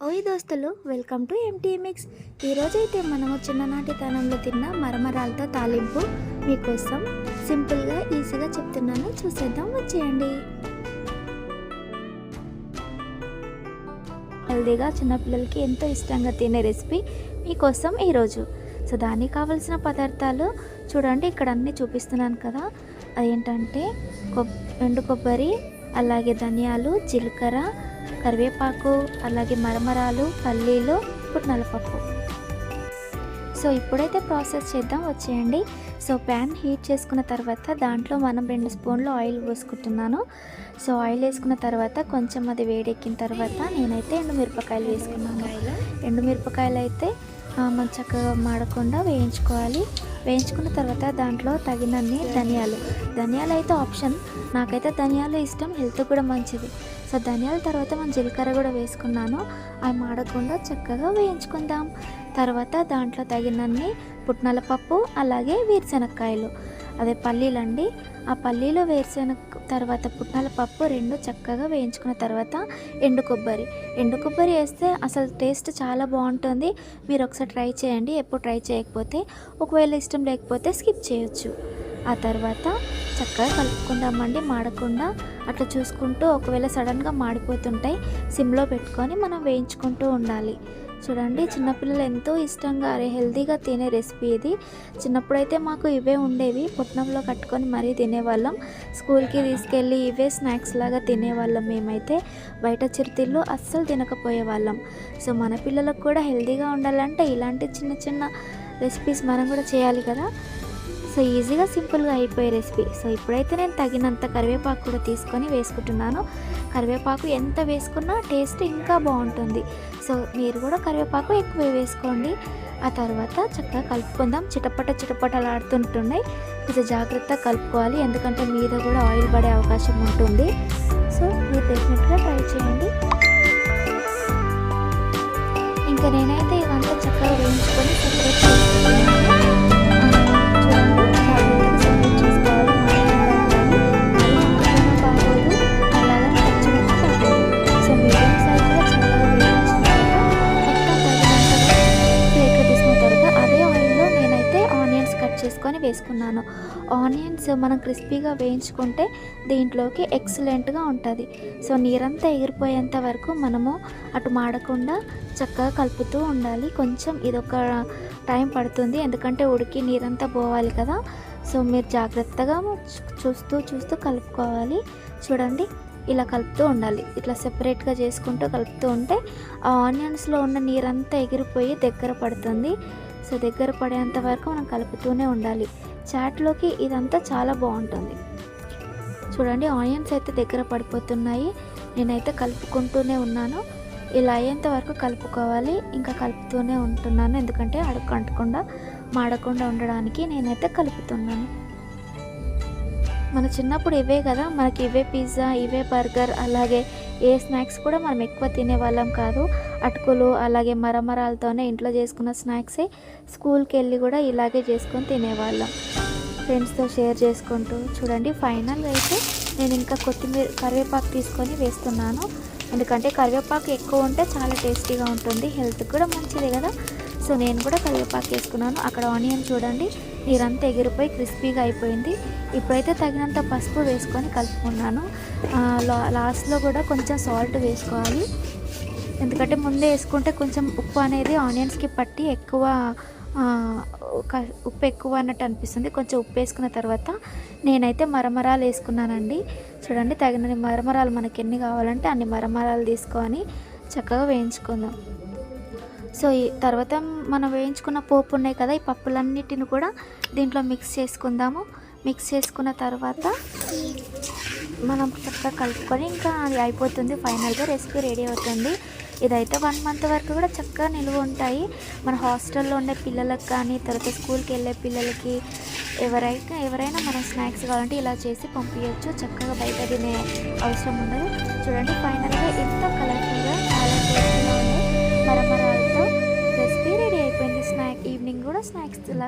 ఓయ్ దోస్తులు welcome to ఎంటీఎంఎక్స్. ఈరోజైతే మనము చిన్ననాటితనంలో తిన్న మరమరాలతో తాలింపు మీకోసం సింపుల్గా ఈజీగా చెప్తున్నాను. చూసేద్దాం వచ్చేయండి. హెల్దీగా చిన్నపిల్లలకి ఎంతో ఇష్టంగా తినే రెసిపీ మీకోసం ఈరోజు. సో దానికి కావలసిన పదార్థాలు చూడండి ఇక్కడ అన్నీ చూపిస్తున్నాను కదా. అదేంటంటే కొబ్ ఎండు కొబ్బరి అలాగే ధనియాలు జీలకర్ర కరివేపాకు అలాగే మరమరాలు పల్లీలు పుట్నాల పప్పు సో ఇప్పుడైతే ప్రాసెస్ చేద్దాం వచ్చేయండి. సో ప్యాన్ హీట్ చేసుకున్న తర్వాత దాంట్లో మనం రెండు స్పూన్లు ఆయిల్ పోసుకుంటున్నాను. సో ఆయిల్ వేసుకున్న తర్వాత కొంచెం అది వేడెక్కిన తర్వాత నేనైతే ఎండుమిరపకాయలు వేసుకున్నాను. ఎండుమిరపకాయలు? అయితే మనం చక్కగా మాడకుండా వేయించుకోవాలి. వేయించుకున్న తర్వాత దాంట్లో తగినన్ని ధనియాలు. ధనియాలు అయితే ఆప్షన్. నాకైతే ధనియాలు ఇష్టం హెల్త్ కూడా మంచిది. సో ధనియాల తర్వాత మనం జీలకర్ర కూడా వేసుకున్నాను. అవి మాడకుండా చక్కగా వేయించుకుందాం. తర్వాత దాంట్లో తగినన్ని పుట్నాల పప్పు అలాగే వేరుశనక్కాయలు. అదే పల్లీలండి ఆ పల్లీలు వేరుశనగ తర్వాత పుట్నాల పప్పు రెండు చక్కగా వేయించుకున్న తర్వాత ఎండు కొబ్బరి. ఎండు కొబ్బరి వేస్తే అసలు టేస్ట్ చాలా బాగుంటుంది. మీరు ఒకసారి ట్రై చేయండి. ఎప్పుడు ట్రై చేయకపోతే ఒకవేళ ఇష్టం లేకపోతే స్కిప్ చేయొచ్చు. ఆ తర్వాత చక్కగా కలుపుకుందామండి. మాడకుండా అట్లా చూసుకుంటూ ఒకవేళ సడన్గా మాడిపోతుంటాయి సిమ్లో పెట్టుకొని మనం వేయించుకుంటూ ఉండాలి. చూడండి చిన్నపిల్లలు ఎంతో ఇష్టంగా అరే హెల్తీగా తినే రెసిపీ ఇది. చిన్నప్పుడైతే మాకు ఇవే ఉండేవి. పుట్నంలో కట్టుకొని మరీ తినేవాళ్ళం. స్కూల్కి తీసుకెళ్ళి ఇవే స్నాక్స్ లాగా తినేవాళ్ళం మేమైతే. బయట చిరుతిళ్ళు అస్సలు తినకపోయేవాళ్ళం. సో మన పిల్లలకు కూడా హెల్తీగా ఉండాలంటే ఇలాంటి చిన్న చిన్న రెసిపీస్ మనం కూడా చేయాలి కదా. సో ఈజీగా సింపుల్గా అయిపోయే రెసిపీ. సో ఇప్పుడైతే నేను తగినంత కరివేపాకు కూడా తీసుకొని వేసుకుంటున్నాను. కరివేపాకు ఎంత వేసుకున్నా టేస్ట్ ఇంకా బాగుంటుంది. సో మీరు కూడా కరివేపాకు ఎక్కువ వేసుకోండి. ఆ తర్వాత చక్కగా కలుపుకుందాం. చిటపట చిటపటలాడుతుంటున్నాయి కొంచెం జాగ్రత్తగా కలుపుకోవాలి. ఎందుకంటే మీద కూడా ఆయిల్ పడే అవకాశం ఉంటుంది. సో మీరు డెఫినెట్గా ట్రై చేయండి. ఇంకా నేనైతే ఇవంతా చక్కగా వేయించుకొని సెపరేట్ వేసుకున్నాను. ఆనియన్స్ మనం క్రిస్పీగా వేయించుకుంటే దీంట్లోకి ఎక్సలెంట్గా ఉంటుంది. సో నీరంతా ఎగిరిపోయేంత వరకు మనము అటు మాడకుండా చక్కగా కలుపుతూ ఉండాలి. కొంచెం ఇదొక టైం పడుతుంది. ఎందుకంటే ఉడికి నీరంతా పోవాలి కదా. సో మీరు జాగ్రత్తగా చూస్తూ చూస్తూ కలుపుకోవాలి. చూడండి ఇలా కలుపుతూ ఉండాలి. ఇట్లా సెపరేట్గా చేసుకుంటూ కలుపుతూ ఉంటే ఆ ఆనియన్స్లో ఉన్న నీరంతా ఎగిరిపోయి దగ్గర పడుతుంది. సో దగ్గర పడేంత వరకు మనం కలుపుతూనే ఉండాలి. చాట్లోకి ఇదంతా చాలా బాగుంటుంది. చూడండి ఆనియన్స్ అయితే దగ్గర పడిపోతున్నాయి. నేనైతే కలుపుకుంటూనే ఉన్నాను. ఇలా అయ్యేంత వరకు కలుపుకోవాలి. ఇంకా కలుపుతూనే ఉంటున్నాను. ఎందుకంటే అడుగు అంటకుండా మాడకుండా ఉండడానికి నేనైతే కలుపుతున్నాను. మన చిన్నప్పుడు ఇవే కదా. మనకి ఇవే పిజ్జా ఇవే బర్గర్ అలాగే ఏ స్నాక్స్ కూడా మనం ఎక్కువ తినేవాళ్ళం కాదు. అటుకులు అలాగే మరమరాలతోనే ఇంట్లో చేసుకున్న స్నాక్సే స్కూల్కి వెళ్ళి కూడా ఇలాగే చేసుకొని తినేవాళ్ళం. ఫ్రెండ్స్తో షేర్ చేసుకుంటూ. చూడండి ఫైనల్గా అయితే నేను ఇంకా కొత్తిమీర కరివేపాకు తీసుకొని వేస్తున్నాను. ఎందుకంటే కరివేపాకు ఎక్కువ ఉంటే చాలా టేస్టీగా ఉంటుంది. హెల్త్ కూడా మంచిదే కదా. సో నేను కూడా కరివేపాకు వేసుకున్నాను. అక్కడ ఆనియన్ చూడండి. నీరంతా ఎగిరిపోయి క్రిస్పీగా అయిపోయింది. ఇప్పుడైతే తగినంత పసుపు వేసుకొని కలుపుకున్నాను. లా- లాస్ట్లో కూడా కొంచెం సాల్ట్ వేసుకోవాలి. ఎందుకంటే ముందే వేసుకుంటే కొంచెం ఉప్పు అనేది ఆనియన్స్కి పట్టి ఎక్కువ ఉప్పు ఎక్కువ అన్నట్టు అనిపిస్తుంది. కొంచెం ఉప్పు వేసుకున్న తర్వాత నేనైతే మరమరాలు వేసుకున్నానండి. చూడండి తగినన్ని మరమరాలు మనకి ఎన్ని కావాలంటే అన్ని మరమరాలు తీసుకొని చక్కగా వేయించుకుందాం. సో ఈ తర్వాత మనం వేయించుకున్న పోపు ఉన్నాయి కదా ఈ పప్పులన్నిటిని కూడా దీంట్లో మిక్స్ చేసుకుందాము. మిక్స్ చేసుకున్న తర్వాత మనం చక్కగా కలుపుకొని ఇంకా అది అయిపోతుంది. ఫైనల్గా రెసిపీ రెడీ అవుతుంది. ఇదైతే వన్ మంత్ వరకు కూడా చక్కగా నిలువ ఉంటాయి. మన హాస్టల్లో ఉండే పిల్లలకు కానీ తర్వాత స్కూల్కి వెళ్ళే పిల్లలకి ఎవరైనా ఎవరైనా మనం స్నాక్స్ కావాలంటే ఇలా చేసి పంపించవచ్చు చక్కగా బయట తినే అవసరం ఉండదు. చూడండి ఫైనల్గా ఎంతో కలర్ఫుల్గా చాలా టేస్టీగా ఉంది. మరమరాలతో రెసిపీ రెడీ అయిపోయింది. స్నాక్ ఈవినింగ్ కూడా స్నాక్స్ ఇలా